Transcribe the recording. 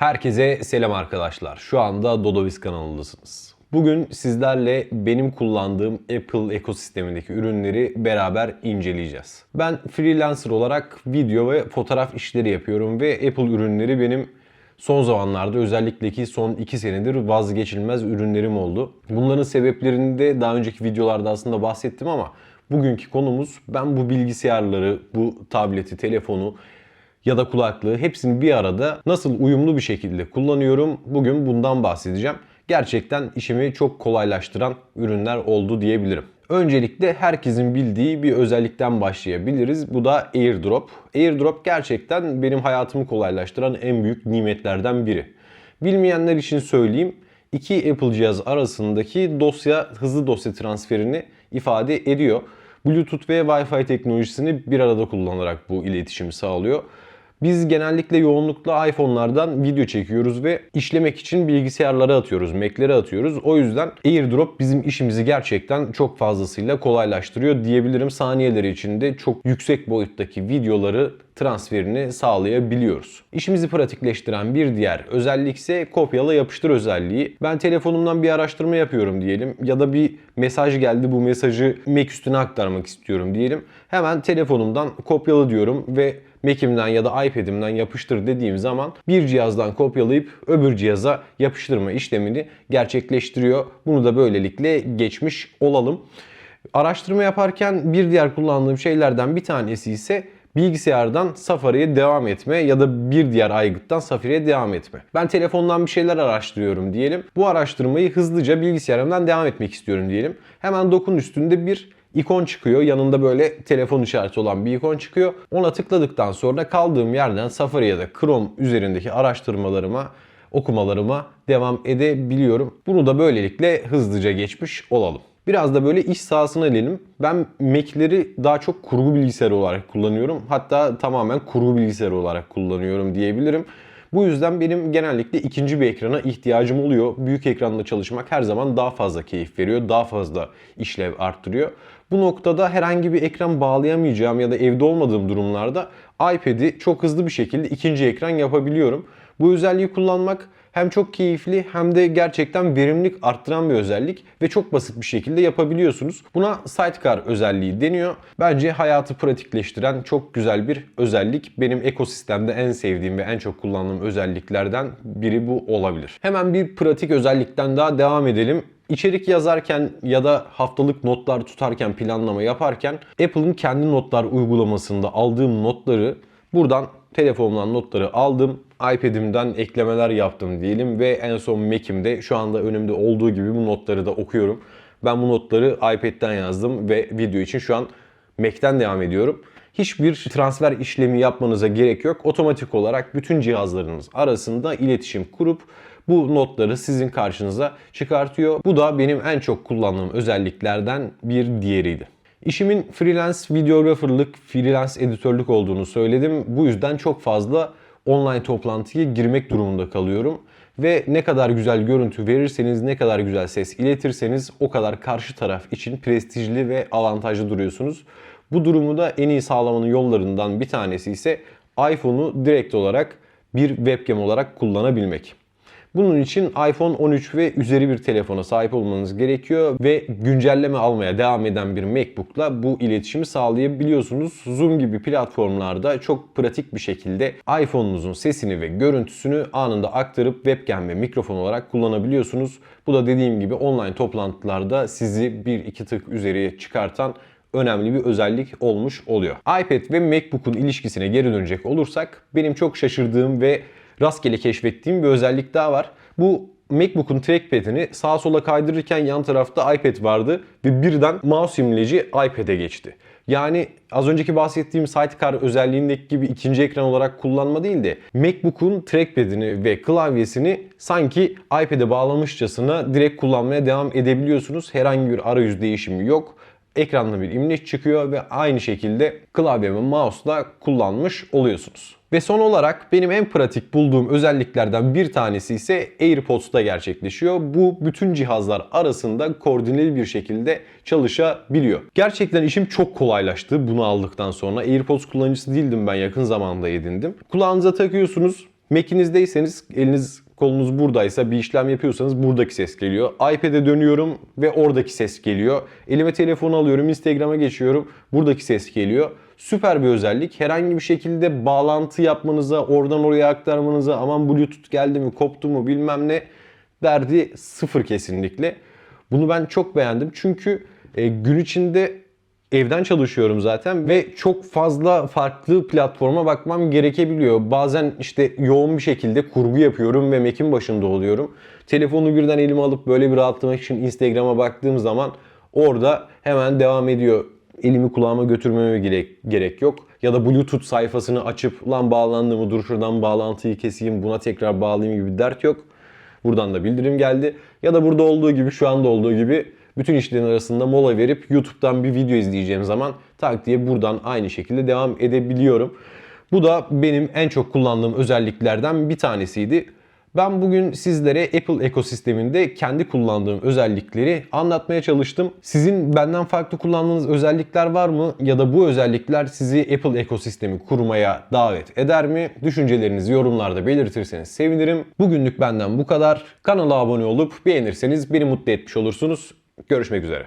Herkese selam arkadaşlar. Şu anda Dodoviz kanalındasınız. Bugün sizlerle benim kullandığım Apple ekosistemindeki ürünleri beraber inceleyeceğiz. Ben freelancer olarak video ve fotoğraf işleri yapıyorum ve Apple ürünleri benim son zamanlarda özellikle ki son 2 senedir vazgeçilmez ürünlerim oldu. Bunların sebeplerini de daha önceki videolarda aslında bahsettim ama bugünkü konumuz ben bu bilgisayarları, bu tableti, telefonu ya da kulaklığı hepsini bir arada nasıl uyumlu bir şekilde kullanıyorum. Bugün bundan bahsedeceğim. Gerçekten işimi çok kolaylaştıran ürünler oldu diyebilirim. Öncelikle herkesin bildiği bir özellikten başlayabiliriz. Bu da AirDrop. AirDrop gerçekten benim hayatımı kolaylaştıran en büyük nimetlerden biri. Bilmeyenler için söyleyeyim. İki Apple cihaz arasındaki dosya, hızlı dosya transferini ifade ediyor. Bluetooth ve Wi-Fi teknolojisini bir arada kullanarak bu iletişimi sağlıyor. Biz genellikle yoğunlukla iPhone'lardan video çekiyoruz ve işlemek için bilgisayarlara atıyoruz, Mac'lere atıyoruz. O yüzden AirDrop bizim işimizi gerçekten çok fazlasıyla kolaylaştırıyor diyebilirim. Saniyeleri içinde çok yüksek boyuttaki videoları transferini sağlayabiliyoruz. İşimizi pratikleştiren bir diğer özellik ise kopyala yapıştır özelliği. Ben telefonumdan bir araştırma yapıyorum diyelim ya da bir mesaj geldi bu mesajı Mac üstüne aktarmak istiyorum diyelim. Hemen telefonumdan kopyala diyorum ve Mac'imden ya da iPad'imden yapıştır dediğim zaman bir cihazdan kopyalayıp öbür cihaza yapıştırma işlemini gerçekleştiriyor. Bunu da böylelikle geçmiş olalım. Araştırma yaparken bir diğer kullandığım şeylerden bir tanesi ise bilgisayardan Safari'ye devam etme ya da bir diğer aygıttan Safari'ye devam etme. Ben telefondan bir şeyler araştırıyorum diyelim. Bu araştırmayı hızlıca bilgisayarımdan devam etmek istiyorum diyelim. Hemen dokun üstünde bir ikon çıkıyor. Yanında böyle telefon işareti olan bir ikon çıkıyor. Ona tıkladıktan sonra kaldığım yerden Safari ya da Chrome üzerindeki araştırmalarıma okumalarıma devam edebiliyorum. Bunu da böylelikle hızlıca geçmiş olalım. Biraz da böyle iş sahasına inelim. Ben Mac'leri daha çok kurgu bilgisayarı olarak kullanıyorum. Hatta tamamen kurgu bilgisayarı olarak kullanıyorum diyebilirim. Bu yüzden benim genellikle ikinci bir ekrana ihtiyacım oluyor. Büyük ekranda çalışmak her zaman daha fazla keyif veriyor. Daha fazla işlev arttırıyor. Bu noktada herhangi bir ekran bağlayamayacağım ya da evde olmadığım durumlarda iPad'i çok hızlı bir şekilde ikinci ekran yapabiliyorum. Bu özelliği kullanmak hem çok keyifli hem de gerçekten verimlilik arttıran bir özellik ve çok basit bir şekilde yapabiliyorsunuz. Buna Sidecar özelliği deniyor. Bence hayatı pratikleştiren çok güzel bir özellik. Benim ekosistemde en sevdiğim ve en çok kullandığım özelliklerden biri bu olabilir. Hemen bir pratik özellikten daha devam edelim. İçerik yazarken ya da haftalık notlar tutarken, planlama yaparken Apple'ın kendi notlar uygulamasında aldığım notları buradan telefonumdan notları aldım. iPad'imden eklemeler yaptım diyelim ve en son Mac'imde şu anda önümde olduğu gibi bu notları da okuyorum. Ben bu notları iPad'den yazdım ve video için şu an Mac'ten devam ediyorum. Hiçbir transfer işlemi yapmanıza gerek yok. Otomatik olarak bütün cihazlarınız arasında iletişim kurup bu notları sizin karşınıza çıkartıyor. Bu da benim en çok kullandığım özelliklerden bir diğeriydi. İşimin freelance videographerlık, freelance editörlük olduğunu söyledim. Bu yüzden çok fazla online toplantıya girmek durumunda kalıyorum. Ve ne kadar güzel görüntü verirseniz, ne kadar güzel ses iletirseniz o kadar karşı taraf için prestijli ve avantajlı duruyorsunuz. Bu durumu da en iyi sağlamanın yollarından bir tanesi ise iPhone'u direkt olarak bir webcam olarak kullanabilmek. Bunun için iPhone 13 ve üzeri bir telefona sahip olmanız gerekiyor ve güncelleme almaya devam eden bir MacBook'la bu iletişimi sağlayabiliyorsunuz. Zoom gibi platformlarda çok pratik bir şekilde iPhone'unuzun sesini ve görüntüsünü anında aktarıp webcam ve mikrofon olarak kullanabiliyorsunuz. Bu da dediğim gibi online toplantılarda sizi bir iki tık üzeriye çıkartan önemli bir özellik olmuş oluyor. iPad ve MacBook'un ilişkisine geri dönecek olursak benim çok şaşırdığım ve rastgele keşfettiğim bir özellik daha var. Bu MacBook'un trackpad'ini sağa sola kaydırırken yan tarafta iPad vardı ve birden mouse imleci iPad'e geçti. Yani az önceki bahsettiğim Sidecar özelliğindeki gibi ikinci ekran olarak kullanma değil de MacBook'un trackpad'ini ve klavyesini sanki iPad'e bağlamışçasına direkt kullanmaya devam edebiliyorsunuz. Herhangi bir arayüz değişimi yok ekranda bir imleç çıkıyor ve aynı şekilde klavye ve mouse'la kullanmış oluyorsunuz. Ve son olarak benim en pratik bulduğum özelliklerden bir tanesi ise AirPods'ta gerçekleşiyor. Bu bütün cihazlar arasında koordineli bir şekilde çalışabiliyor. Gerçekten işim çok kolaylaştı bunu aldıktan sonra. AirPods kullanıcısı değildim ben yakın zamanda edindim. Kulağınıza takıyorsunuz Mac'inizdeyseniz eliniz kolunuz buradaysa bir işlem yapıyorsanız buradaki ses geliyor. iPad'e dönüyorum ve oradaki ses geliyor. Elime telefonu alıyorum, Instagram'a geçiyorum. Buradaki ses geliyor. Süper bir özellik. Herhangi bir şekilde bağlantı yapmanıza, oradan oraya aktarmanıza, aman Bluetooth geldi mi, koptu mu bilmem ne derdi sıfır kesinlikle. Bunu ben çok beğendim. Çünkü e, gün içinde evden çalışıyorum zaten ve çok fazla farklı platforma bakmam gerekebiliyor. Bazen işte yoğun bir şekilde kurgu yapıyorum ve Mac'in başında oluyorum. Telefonu birden elime alıp böyle bir rahatlamak için Instagram'a baktığım zaman orada hemen devam ediyor. Elimi kulağıma götürmeme gerek, gerek yok. Ya da Bluetooth sayfasını açıp lan bağlandı mı dur şuradan bağlantıyı keseyim buna tekrar bağlayayım gibi bir dert yok. Buradan da bildirim geldi. Ya da burada olduğu gibi şu anda olduğu gibi bütün işlerin arasında mola verip YouTube'dan bir video izleyeceğim zaman tak diye buradan aynı şekilde devam edebiliyorum. Bu da benim en çok kullandığım özelliklerden bir tanesiydi. Ben bugün sizlere Apple ekosisteminde kendi kullandığım özellikleri anlatmaya çalıştım. Sizin benden farklı kullandığınız özellikler var mı? Ya da bu özellikler sizi Apple ekosistemi kurmaya davet eder mi? Düşüncelerinizi yorumlarda belirtirseniz sevinirim. Bugünlük benden bu kadar. Kanala abone olup beğenirseniz beni mutlu etmiş olursunuz. Görüşmek üzere.